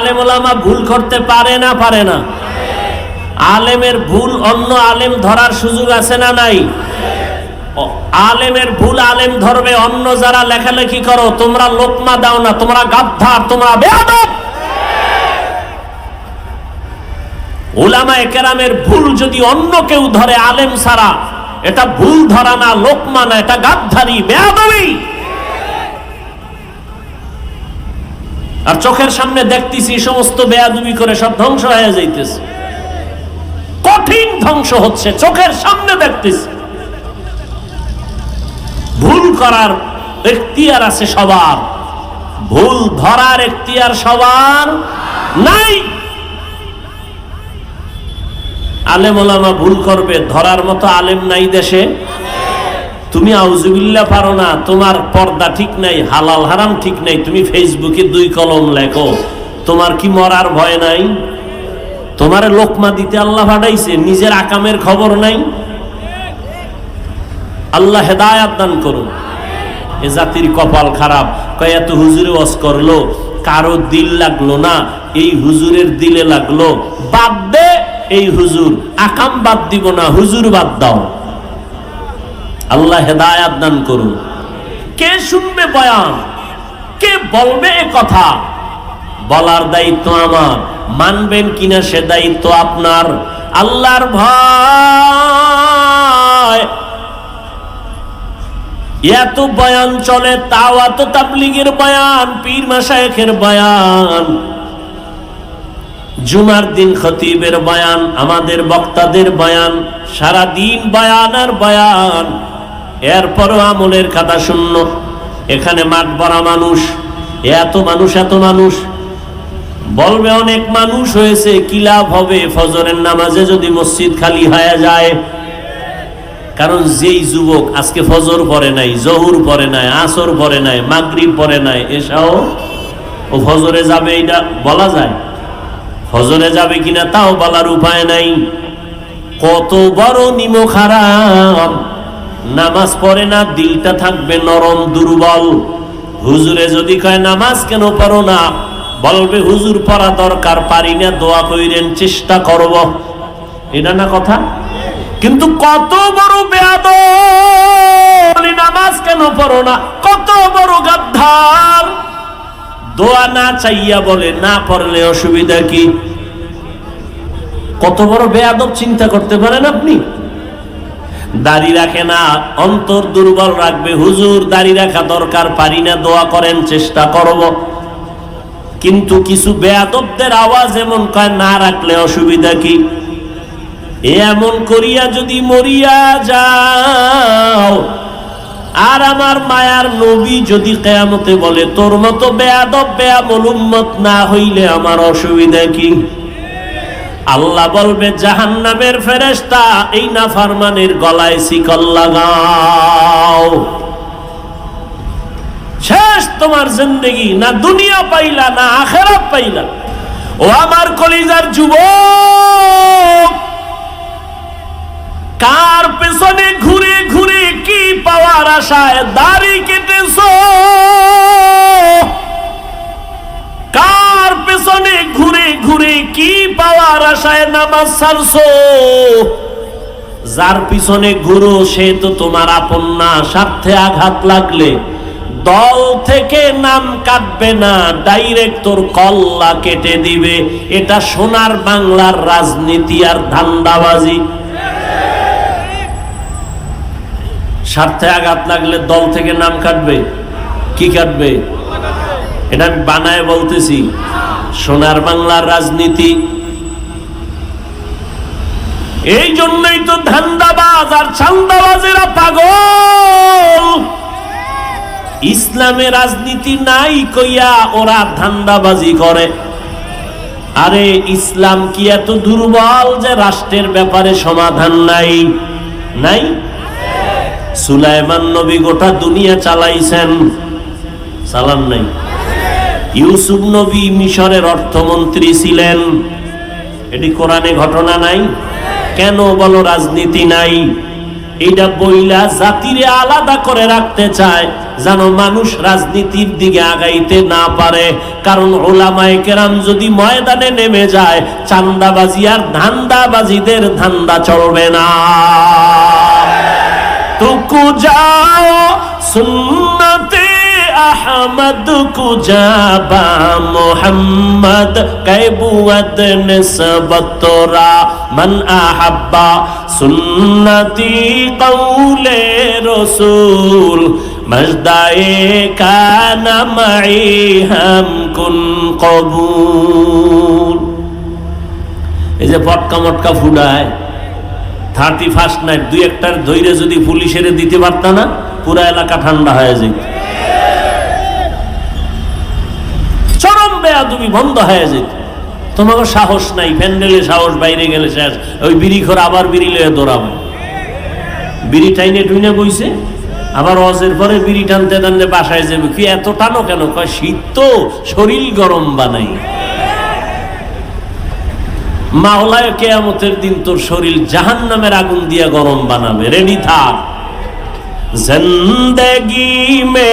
আলেম ওলামা ভুল করতে পারে না পারে না। আলেমের ভুল অন্য আলেম ধরার সুযোগ আছে না নাই? আলেমের ভুল আলেম ধরবে অন্য যারা লেখালেখি করো, তোমরা লোকমা দাও না, তোমরা গাদ্ধার তোমরা বেয়াদব। ওলামা একরামের ভুল যদি অন্য কেউ ধরে আলেম ছাড়া, এটা ভুল ধরা না, লোকমা না, এটা গাদ্ধারি বেয়াদবি। আর চোখের সামনে দেখতেছি সমস্ত বেয়াদবি করে সব ধ্বংস হয়ে যাইতেছে। কঠিন ধ্বংস হচ্ছে, চোখের সামনে দেখতেছি। ভুল করার এখতিয়ার আছে সবার। ভুল ধরার এখতিয়ার সবার নাই। আলেম ওলামা ভুল করবে, ধরার মতো আলেম নাই দেশে। তুমি আউজুবিল্লা পারো না, তোমার পর্দা ঠিক নাই, হালাল হারাম ঠিক নাই, তুমি ফেসবুকে দুই কলম লেখো। তোমার কি মরার ভয় নাই? তোমার লোকমা দিতে আল্লাহ পাঠাইছে, নিজের আকামের খবর নাই? আল্লাহ হেদায়াত দান করুন। এ জাতির কপাল খারাপ। কয়, এত হুজুরে ওয়াজ করল, কারও দিল লাগল না, এই হুজুরের দিলে লাগল। বাদ দে এই হুজুর, আকাম বাদ দিব না, হুজুর বাদ দাও। আল্লাহ হেদায়াত দান করুন। কে শুনবে বয়ান? কে বলবে কথা? বলার দায়িত্ব আমার। মানবেন কিনা সে দায়িত্ব আপনার? আল্লাহর ভয়। এত বয়ান চলে, তাও এত তাবলিগের বয়ান, পীর মাসায়েখের বয়ান। জুমার দিন খতিবের বয়ান, আমাদের বক্তাদের বয়ান সারা দিন বয়ান আর বয়ান। এরপরও আমলের খাতা শূন্য। এখানে মাঠ ভরা মানুষ, এত মানুষ এত মানুষ। বলবে অনেক মানুষ হয়েছে, কি লাভ হবে? ফজরের নামাজে যদি মসজিদ খালি হয়ে যায়। কারণ যেই যুবক, আজকে ফজর পরে নাই, জহুর পরে নাই, আসর পরে নাই, মাগরিব পরে নাই, এসাও ও ফজরে যাবে এটা বলা যায়। ফজরে যাবে কিনা তাও বলার উপায় নাই। কত বড় নিমো খারাপ নামাজ পড়ে না, দিলটা থাকবে নরম, দুর্বল। হুজুরে যদি কয়, নামাজ কেন পড়ো না? বলবে, হুজুর, পড়া দরকার, পারি না, দোয়া কইরেন, চেষ্টা করব। এটা না কথা? কিন্তু কত বড় বেয়াদ নামাজ কেন পড়ো না? কত বড় গাদ্ধার দোয়া না চাইয়া বলে, না পড়লে অসুবিধা কি? কত বড় বেয়াদব চিন্তা করতে পারেন আপনি? দাড়ি রাখে না, অন্তর দুর্বল রাখবে। হুজুর, দাড়ি রাখা দরকার, পারি না, দোয়া করেন, চেষ্টা করব। কিন্তু কিছু বেয়াদবদের আওয়াজ এমন কয়, না রাখলে অসুবিধা কি? এমন করিয়া যদি মরিয়া যাও, আর আমার মায়ার নবী যদি কেয়ামতে বলে, তোর মতো বেয়াদব বেয়া উম্মত না হইলে আমার অসুবিধা কি? আল্লাহ বলবে, জাহান্নামের ফেরেশতা, এই নাফারমানের গলায় শিকল লাগাও। শেষ তোমার জিন্দগি, না দুনিয়া পাইলা, না আখেরাত পাইলা। ও আমার কলিজার যুব কার পেছনে ঘুরে ঘুরে কি পাওয়ার আশায় দাড়ি কেটেছ? কার পেছনে ঘুরে ঘুরে কি পাওয়ার আশায় নামাজ ছাড়ছো? যার পিছনে ঘুরো, সে তো তোমার আপন না। স্বার্থে আঘাত লাগলে দল থেকে নাম কাটবে না, ডাইরেক্ট তোর কল্লা কেটে দিবে। এটা সোনার বাংলার রাজনীতি আর ধান্দাবাজি। স্বার্থে আঘাত লাগলে দল থেকে নাম কাটবে। কি কাটবে? এটা আমি বানায় বলতেছি। সোনার বাংলার রাজনীতি। এই জন্যই তো ধান্দাবাজ আর ছান্দাবাজেরা পাগল। ইসলামে রাজনীতি নাই কইয়া ওরা ধান্দাবাজি করে। আরে, ইসলাম কি এত দুর্বল যে রাষ্ট্রের ব্যাপারে সমাধান নাই? নাই? সুলাইমান নবী গোটা দুনিয়া চালাইছেন। চালান নাই। ইউসুফ নবী মিশরের অর্থমন্ত্রী ছিলেন। এটি কোরআনে ঘটনা নাই? কেন বলো রাজনীতি নাই? এইটা বইলা জাতিরে আলাদা করে রাখতে চায়, যেন মানুষ রাজনীতির দিকে আগাইতে না পারে। কারণ ওলামাইকেরাম যদি ময়দানে নেমে যায়, চান্দাবাজি আর ধান্দাবাজিদের ধান্দা চলবে না। তুকু যাও, সুন্নতে আহমদ কুজাবা মোহাম্মদ কৈবুয়ত নিসবতরা মন আহাব্বা সুন্নতি কৌলে রসুল মজদায়ে কানামাই হাম কুন কবুল। এই যে পটকা মটকা ফুডায় থার্টি ফার্স্ট নাইট, দুই একটার ধৈর্য যদি পুলিশের দিতে পারত না, পুরা এলাকা ঠান্ডা হয়ে যেত। বেয়াদুবি বন্ধ হয়ে যেত। তোমাকে সাহস নাই, প্যান্ডেলে সাহস বাইরে গেলে শেষ। ওই বিড়ি খোর আবার বিড়ি লয়ে দৌড়াবে। বিড়ি টাইনে টুইনে বইছে, আবার অজের পরে বিড়ি টানতে টানতে বাসায় যাবে। কি এত টানো কেন? শীত তো শরীর গরম বানাই। মাওলায় কেয়ামতের দিন তোর শরীর জাহান নামের আগুন দিয়া গরম বানাবে। রেডি থাক। জিন্দগি মে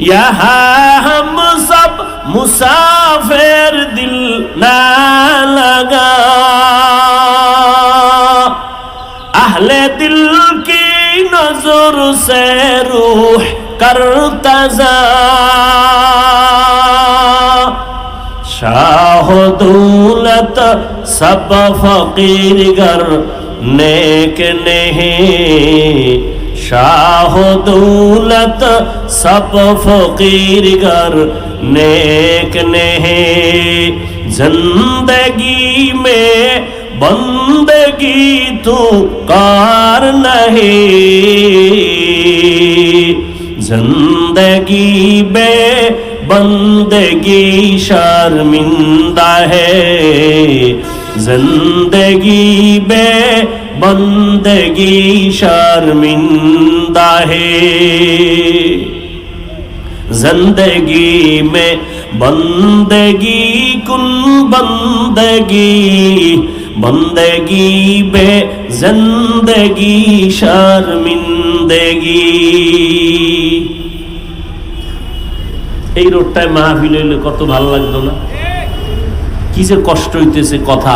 यहाँ हम सब मुसाफिर दिल ना लगा अहले दिल की नजर से रूह करता जा शाह दौलत सब फकीर गर नेक नहीं शाह दौलत सब फकीर गर नेक नहीं जिंदगी में बंदगी तू कार नहीं जिंदगी बे बंदगी शर्मिंदा है जिंदगी बे بندگی شرمندہ ہے زندگی میں بندگی کن بندگی بندگی بے زندگی شرمندگی এই রোডটায় মাহফিল হইলে কত ভালো লাগতো না কি যে কষ্ট হইতেছে কথা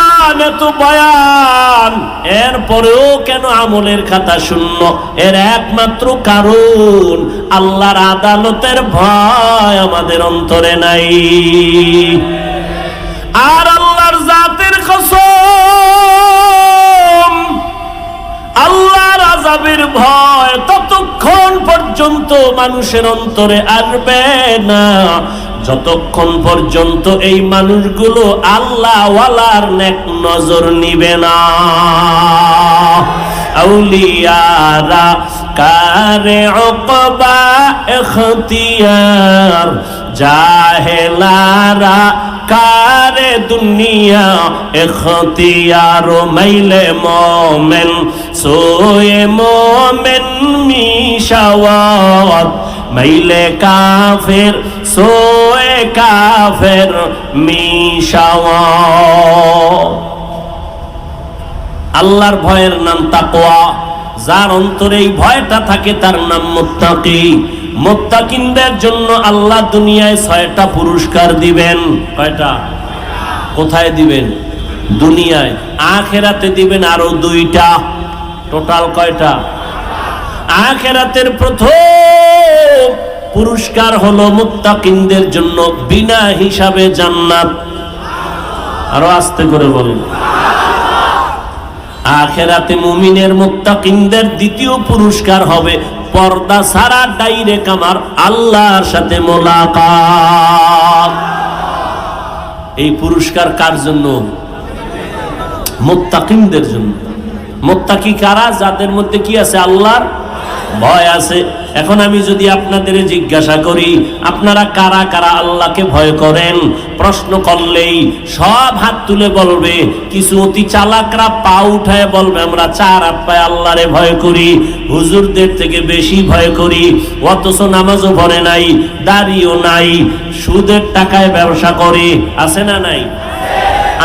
এরপরেও কেন আমলের খাতা শূন্য? এর একমাত্র কারণ, আল্লাহর আদালতের ভয় আমাদের অন্তরে নাই। আর আল্লাহর জাতের কসম, আল্লাহর আজাবের ভয় ততক্ষণ পর্যন্ত মানুষের অন্তরে আসবে না। যতক্ষণ পর্যন্ত এই মানুষগুলো আল্লাহ ওয়ালার নেক নজর নিবে না। আউলিয়ারা, কারে অকবা এখতিয়ার, জাহেলারা, কারে দুনিয়া এখতিয়ার, মাইলে মোমেন, সোয়ে মোমেন মিশাওয়াত, মাইলে কাফের সোয়ে কাফের আল্লাহর ভয়ের নাম তাকওয়া। যার অন্তরে এই ভয়টা থাকে তার নাম মুত্তাকি। মুত্তাকিনদের জন্য আল্লাহ দুনিয়ায় ছয়টা পুরস্কার দিবেন। কয়টা? কোথায় দিবেন? দুনিয়ায়। আখেরাতে দিবেন আরও দুইটা। টোটাল কয়টা? আখেরাতের প্রথম পুরস্কার হলো মুত্তাকিনদের জন্য বিনা হিসাবে জান্নাত। আরও আস্তে করে বলেন। আখেরাতে মুমিনের মুত্তাকিনদের দ্বিতীয় পুরস্কার হবে পর্দা সারা ডাইরেক্ট আমার আল্লাহর সাথে মোলাকাত। এই পুরস্কার কার জন্য? মুত্তাকিনদের জন্য। মুত্তাকি কারা? যাদের মধ্যে কি আছে? আল্লাহর ভয় আছে। এখন আমি যদি আপনাদের জিজ্ঞাসা করি, আপনারা কারা কারা আল্লাহকে ভয় করেন? প্রশ্ন করলেই সব হাত তুলে বলবে, কিছু অতি চালাকরা পা উঠায় বলবে, আমরা চার হাত পায়ে আল্লাহরে ভয় করি, হুজুরদের থেকে বেশি ভয় করি, অথচ নামাজও পড়ে নাই, দাড়িও নাই, সুদের টাকায় ব্যবসা করে, আছে না নাই?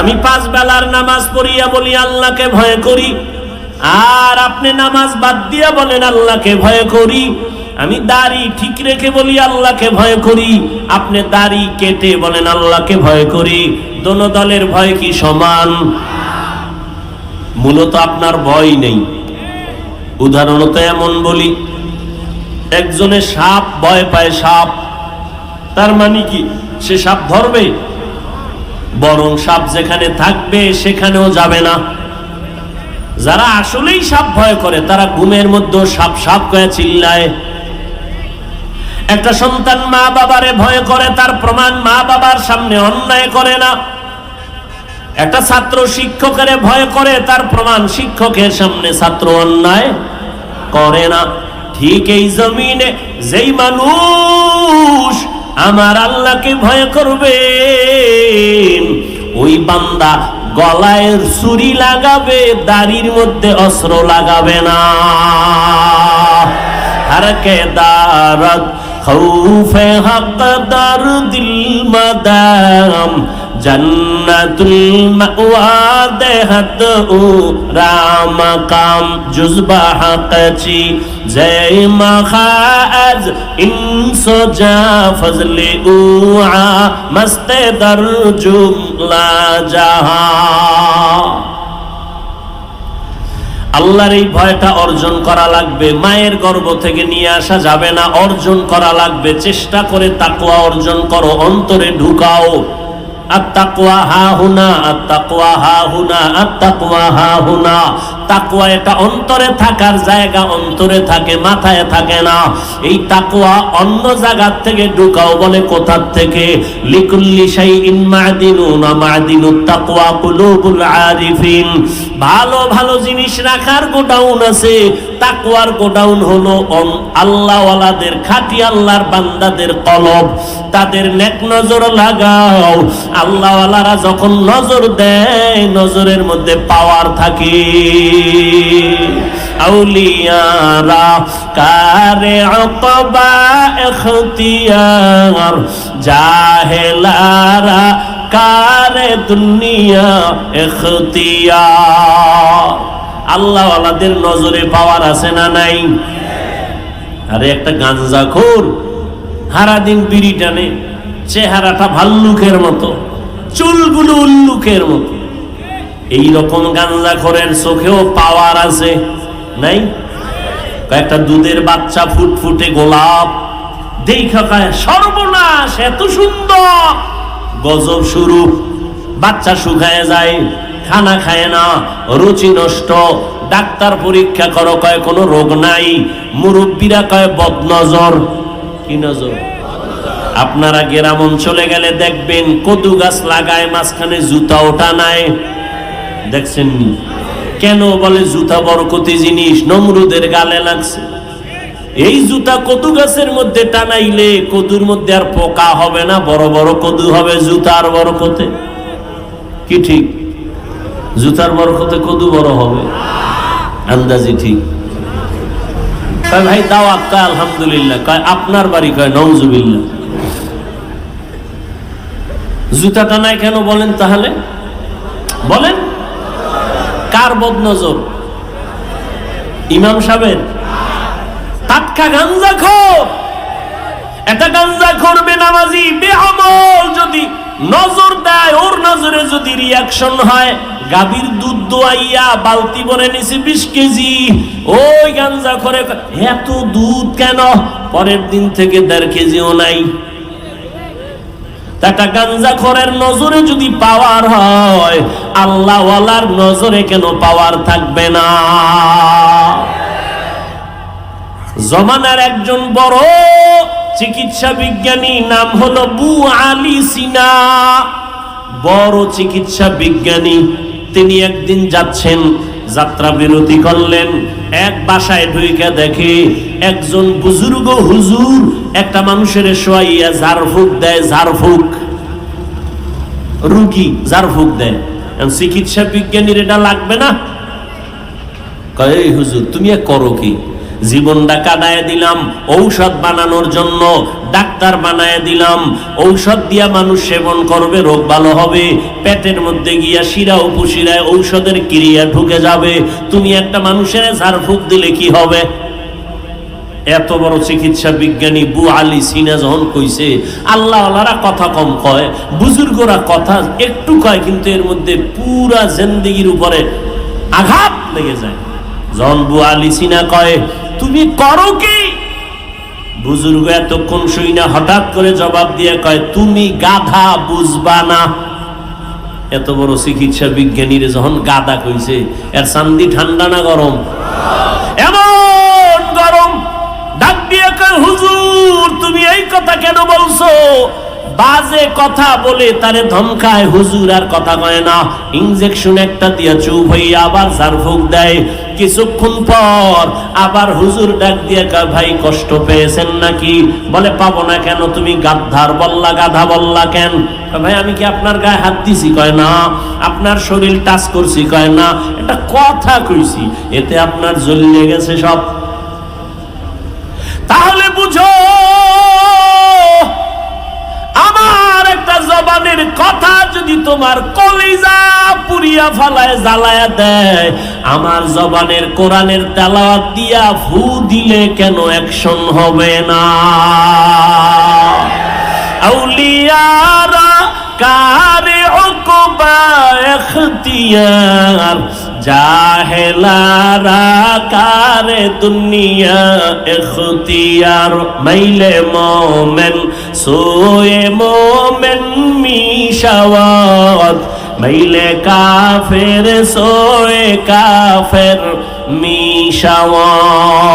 আমি পাঁচ বেলার নামাজ পড়িয়া বলি, আল্লাহকে ভয় করি আর আপনি নামাজ বাদ দিয়া বলেন, আল্লাহকে ভয় করি। আমি দাড়ি ঠিক রেখে বলি, আল্লাহকে ভয় করি। আপনি দাড়ি কেটে বলেন, আল্লাহকে ভয় করি। দোনো দলের ভয় কি সমান? মূলত আপনার ভয় নেই। উদাহরণত এমন বলি, একজনে সাপ ভয় পায় সাপ, তার মানে কি সে সাপ ধরবে? বরং সাপ যেখানে থাকবে সেখানেও যাবে না। যারা আসলেই সাপ ভয় করে, তারা ঘুমের মধ্যে সাপ সাপ করে চিল্লায়। একটা সন্তান মা বাবারে ভয় করে, তার প্রমাণ মা বাবার সামনে অন্যায় করে না। একটা ছাত্র শিক্ষকের ভয় করে, তার প্রমাণ শিক্ষকের সামনে ছাত্র অন্যায় করে না। ঠিক এই জমিনে যেই মানুষ আমার আল্লাহকে ভয় করবে ওই বান্দা গলায় ছুরি লাগাবে দাড়ির মধ্যে অস্ত্র লাগাবে না। হারকে দারত খৌফে হক দার দিল মদাম জন্নতুল মাওয়া দেহত ও রাম কাম জুজবা হকচি জয় মখাজ ইনসো যা ফজলে উআ মস্তে দর জুমলা জাহা আল্লাহর এই ভয়টা অর্জন করা লাগবে, মায়ের গর্ব থেকে নিয়ে আসা যাবে না, অর্জন করা লাগবে। চেষ্টা করে তাকুয়া অর্জন করো, অন্তরে ঢুকাও। আত্তাকুয়া হা হুনা আত্তাকুয়া হা হুনা আত্তাকুয়া হা হুনা। তাকুয়া এটা অন্তরে থাকার জায়গা, অন্তরে থাকে, মাথায় থাকে না। এই তাকুয়া অন্য জায়গার থেকে ঢুকাও বলে কোথার থেকে? লিকুল্লি শাইইন মাদিনুন মাদিনুত তাকওয়া কুলুবুল আরিফিন। ভালো ভালো জিনিস রাখার গোডাউন আছে। তাকওয়ার গোডাউন হলো আল্লাহওয়ালাদের খাঁটি, আল্লাহর বান্দাদের কলব। তাদের নেক নজর লাগাও। আল্লাহওয়ালারা যখন নজর দেয়, নজরের মধ্যে পাওয়ার থাকে। আউলিয়ারা, কারে অকবা এখতিয়ার, জাহেলারা, কারে দুনিয়া এখতিয়ার। আল্লাহ আল্লাহদের নজরে পাওয়ার আছে না নাই? আরে একটা গাঞ্জা খোর, সারাদিন বিড়ি টানে, চেহারাটা ভাল্লুকের মতো, চুলগুলো উল্লুকের মতো। এই রকম গাঞ্জা খোরের চোখেও পাওয়ার আছে। নাই? কয়েকটা দুধের বাচ্চা ফুটফুটে গোলাপ। দেখা সর্বনাশ, এত সুন্দর। গজব শুরু। বাচ্চা শুকায় যায়, খানা খায় না, রুচি নষ্ট। ডাক্তার পরীক্ষা করো, কয়, কোনো রোগ নাই। মুরব্বীরা কয়, বদনজর। কি নজর? আপনারা গ্রাম অঞ্চলে গেলে দেখবেন কদু গাছ লাগায়, মাঝখানে জুতা ওটা নাই। দেখছেন? কেন বলে জুতা বরকতি জিনিস? নমরুদের গালে লাগছে। এই জুতা কদু গাছের মধ্যে টানাইলে কদুর মধ্যে আর পোকা হবে না, বড় বড় কদু হবে জুতার বরকতে। কি ঠিক? জুতার বরকতে কদু বড় হবে। আন্দাজি ঠিক। ভাই দাওয়াত আক্কা আলহামদুলিল্লাহ। কয়, আপনার বাড়ি কয়, নওজুবিল্লাহ। জুতা টানায় কেন বলেন তাহলে? বলেন। কার বদনজর? ইমাম সাহেবের? টাটকা গাঞ্জা খোর! এটা গাঞ্জা করবে নামাজি বেআমল যদি নজর দেয়, ওর নজরে যদি রিয়াকশন হয়, গাভীর দুধ দোয়াইয়া বালতি ভরে নিছে বিশ কেজি। ওই গাঞ্জা করে এত দুধ কেন? পরের দিন থেকে দেড় কেজিও নাই। একটা গাঞ্জাখরের নজরে যদি পাওয়ার হয়, আল্লাহওয়ালার নজরে কেন পাওয়ার থাকবে না? জমানার একজন বড় চিকিৎসা বিজ্ঞানী নাম হলো বু আলী সিনা। বড় চিকিৎসা বিজ্ঞানী, তিনি একদিন যাচ্ছেন যাত্রা বিরতি করলেন। এক বাসায় ঢুইকে দেখে একজন বুজুর্গ হুজুর একটা মানুষের শোয়াইয়া ঝাড়ফুক দেয়, ঝাড়ফুক। রুগী ঝাড়ফুক দেয়। চিকিৎসা বিজ্ঞানীর এটা লাগবে না? কয় হুজুর, তুমি করো কি? জীবনটা কাটায় দিলাম, ঔষধ বানানোর জন্য ডাক্তার বানায় দিলাম, ঔষধ দিয়া মানুষ সেবন করবে, রোগ ভালো হবে, পেটের মধ্যে গিয়া শিরা উপশিরায় ঔষধের ক্রিয়া ঢুকে যাবে, তুমি একটা মানুষের ঝাড়ফুঁক দিলে কি হবে? এত বড় চিকিৎসা বিজ্ঞানী বু আলী সিনা যখন কইছে আল্লাহ আল্লাহরা কথা কম কয়, বুজুর্গরা কথা একটু কয়, কিন্তু এর মধ্যে পুরা জিন্দিগির উপরে আঘাত লেগে যায়। যখন বু আলী সিনা কয়, তুমি করো কি? বুজুর্গ এতক্ষণ শুই না, হঠাৎ করে জবাব দিয়ে কয়, তুমি গাধা বুঝবা না। এত বড় চিকিৎসা বিজ্ঞানীর যখন গাদা কইছে, এর চান্দি ঠান্ডা না গরম? এমন গরম। ডাক দিয়ে হুজুর, তুমি এই কথা কেন বলছো? বাজে কথা বলে তারে ধমকায়, হুজুর আর কথা কয় না। ইনজেকশন একটা দিয়া চুপ হইয়া আবার ঝাড়ফুঁক দেয়। কিছুক্ষণ পর আবার হুজুর ডাক দিয়ে ভাই, কষ্ট পেয়েছেন নাকি? বলে, পাবো না কেন, তুমি গাদ্ধার বললা, গাধা বললা কেন? ভাই, আমি কি আপনার গায়ে হাত দিছি? কয়, না, আপনার শরীর টাচ করছি। কয়, না, একটা কথা কইছি, এতে আপনার জ্বলিয়ে গেছে সব। জবানের কথা যদি তোমার কলিজা পুরিয়া ফালায় জ্বালায়া দেয়, আমার জবানের কোরআনের তেলাওয়াত দিয়া ফু দিলে কেন অ্যাকশন হবে না? আউলিয়ারা কারে অকবা ইখতিয়ার জাহেলারা কারে দুনিয়া ইখতিয়ার মাইলে মোমেন সোয়ে মোমেন মিশাওয়াত মাইলে কাফের সোয়ে কাফের মিশাওয়াত।